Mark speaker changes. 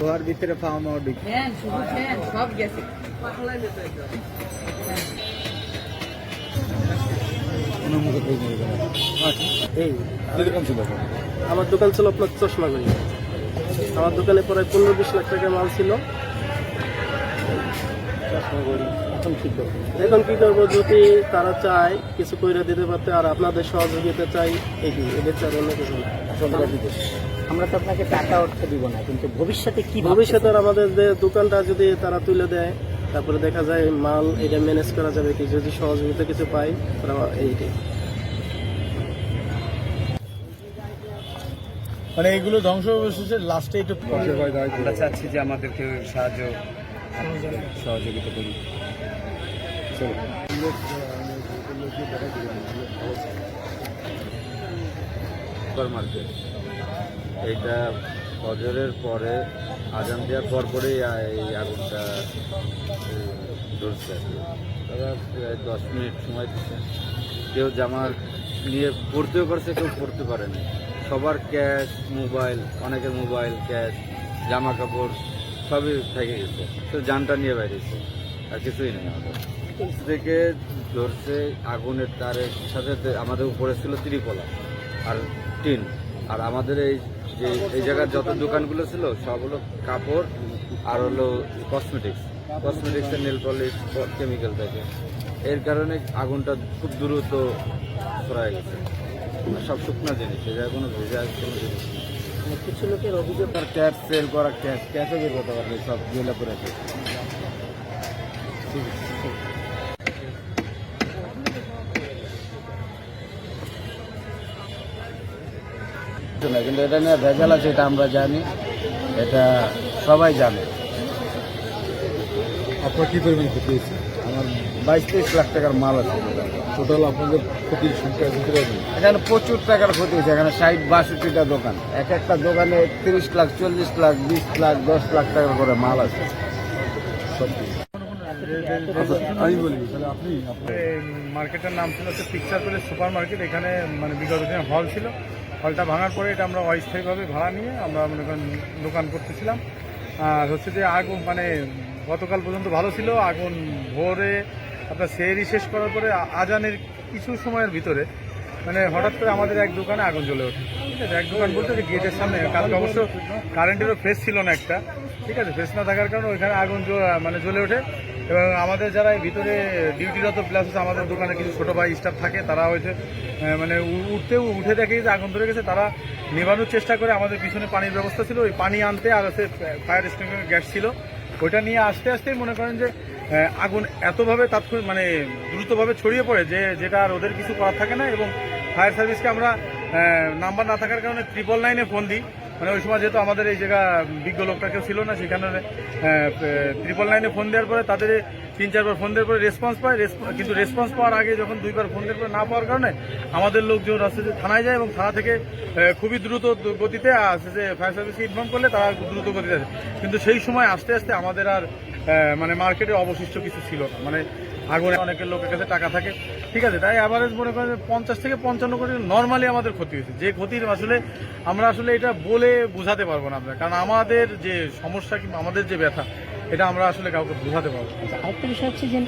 Speaker 1: ঘর ভিতরে পাওয়া মাও ঢুকি
Speaker 2: হ্যাঁ, হ্যাঁ, সব গেছে।
Speaker 1: আচ্ছা।
Speaker 3: আমার দোকান ছিল আপনার চশমা চশমাগুড়ি আমার দোকানে প্রায় পনেরো বিশ লাখ টাকা মাল ছিল।
Speaker 1: এখন কি করব?
Speaker 3: এখন কি করব? যদি তারা চায় কিছু কইরা দিতে পারতে আর আপনাদের সহযোগিতা চাই এই এদের চাই অন্য কিছু না।
Speaker 1: আমরা তো আপনাকে টাকা অর্থ দিব না কিন্তু ভবিষ্যতে কি
Speaker 3: ভবিষ্যতে আমাদের যে দোকানটা যদি তারা তুলে দেয় তারপরে দেখা যায় মাল এটা ম্যানেজ করা যাবে কি? যদি সহযোগিতা কিছু পাই তারা এইটাই।
Speaker 4: মানে এগুলো ধ্বংস অবশেষে লাস্টে একটু
Speaker 5: আমরা চাচ্ছি যে আমাদেরকে সাহায্য সহযোগিতা করি। সুপার মার্কেট এইটা ফজরের পরে, আজান দেওয়ার পর পরেই এই আগুনটা ধরছে তারা প্রায় দশ মিনিট সময় দিচ্ছে। কেউ জামা নিয়ে পড়তেও পারছে, কেউ পড়তে পারেনি। সবার ক্যাশ, মোবাইল, অনেকের মোবাইল, ক্যাশ, জামা কাপড় সবই থেকে গেছে। তো যানটা নিয়ে বেরিয়েছে আর কিছুই নেই আমাদের। থেকে ধরছে আগুনের তারের সাথে আমাদের উপরে ছিল ত্রিপলা আর টিন। আর আমাদের এই যে এই জায়গার যত দোকানগুলো ছিল সব হলো কাপড় আর হলো কসমেটিক্স কসমেটিক্সের নেল পলিশ কেমিক্যাল থাকে। এর কারণে আগুনটা খুব দ্রুত ছড়ায় গেছে। সব শুকনো জিনিস এই জায়গায় কোনো ভেজা কোনো জিনিস নেই।
Speaker 1: মানে কিছু লোকের অভিযোগ
Speaker 5: আর ক্যাশ সেল করা ক্যাশ ক্যাশও বের করতে পারবে সব জেলা করে আছে না কিন্তু এটা নিয়ে ভেজাল আছে এটা আমরা জানি এটা সবাই জানে।
Speaker 4: আপনার কি পরিমাণ ক্ষতি হয়েছে?
Speaker 5: আমার বাইশ তেইশ লাখ টাকার মাল আছে।
Speaker 4: টোটাল আপনাদের ক্ষতির সংখ্যা দিতে পারবেন
Speaker 5: এখানে প্রচুর টাকার ক্ষতি হয়েছে এখানে ষাট বাষট্টিটা দোকান। এক একটা দোকানে তিরিশ লাখ চল্লিশ লাখ বিশ লাখ দশ লাখ টাকা করে মাল আছে।
Speaker 4: আমি বলি তাহলে আপনি
Speaker 6: মার্কেটের নাম ছিল হচ্ছে পিকচার প্যালেস সুপার মার্কেট এখানে মানে বিগত দিনে হল ছিল। হলটা ভাঙার পরে এটা আমরা অস্থায়ীভাবে ভাড়া নিয়ে আমরা মনে করেন দোকান করতেছিলাম। আর হচ্ছে যে আগুন মানে গতকাল পর্যন্ত ভালো ছিল আগুন ভোরে আপনার সেরি শেষ করার পরে আজানের কিছু সময়ের ভিতরে মানে হঠাৎ করে আমাদের এক দোকানে আগুন জ্বলে ওঠে। ঠিক আছে? এক দোকান বলতে যে গেটের সামনে, কালকে অবশ্য কারেন্টেরও ফেস ছিল না একটা। ঠিক আছে? ফেস না থাকার কারণে ওইখানে আগুন মানে জ্বলে ওঠে। এবং আমাদের যারা ভিতরে ডিউটিরত প্লাস হচ্ছে আমাদের দোকানে কিছু ছোটো ভাই স্টাফ থাকে, তারা হয়েছে মানে উ- উঠতেও, উঠে দেখে যে আগুন ধরে গেছে, তারা নেভানোর চেষ্টা করে। আমাদের পিছনে পানির ব্যবস্থা ছিল। ওই পানি আনতে আর হচ্ছে ফায়ার স্টেশনের গ্যাস ছিল। ওইটা নিয়ে আসতে আসতেই মনে করেন যে আগুন এতভাবে তাৎক্ষণিক মানে দ্রুতভাবে ছড়িয়ে পড়ে যে যেটা আর ওদের কিছু করার থাকে না এবং ফায়ার সার্ভিসকে আমরা নাম্বার না থাকার কারণে ট্রিপল নাইনে ফোন দিই। মানে ওই সময় যেহেতু আমাদের এই জায়গা বিজ্ঞ লোকটা কেউ ছিল না, সেখানে ট্রিপল নাইনে ফোন দেওয়ার পরে তাদের তিন, চারবার ফোন দেওয়ার পরে রেসপন্স পায়। কিন্তু রেসপন্স পাওয়ার আগে যখন দুইবার ফোন দেওয়ার পরে না পাওয়ার কারণে আমাদের লোকজন রাস্তাতে থানায় যায় এবং থানা থেকে খুবই দ্রুত গতিতে আসে যে ফায়ার সার্ভিসকে ইনফর্ম করলে তারা দ্রুত গতিতে আসে। কিন্তু সেই সময় আস্তে আস্তে আমাদের আর মানে মার্কেটে অবশিষ্ট কিছু ছিল না। মানে আগুনে অনেকের লোকের কাছে টাকা থাকে। ঠিক আছে, তাই অ্যাভারেজ মনে করেন পঞ্চাশ থেকে পঞ্চান্ন কোটি নর্মালি আমাদের ক্ষতি হয়েছে। যে ক্ষতির আসলে আমরা আসলে এটা বলে বোঝাতে পারব না আমরা। কারণ আমাদের যে সমস্যা কিংবা আমাদের যে ব্যথা, এটা আমরা আসলে কাউকে বোঝাতে পারব না।
Speaker 1: আরেকটা বিষয় হচ্ছে যে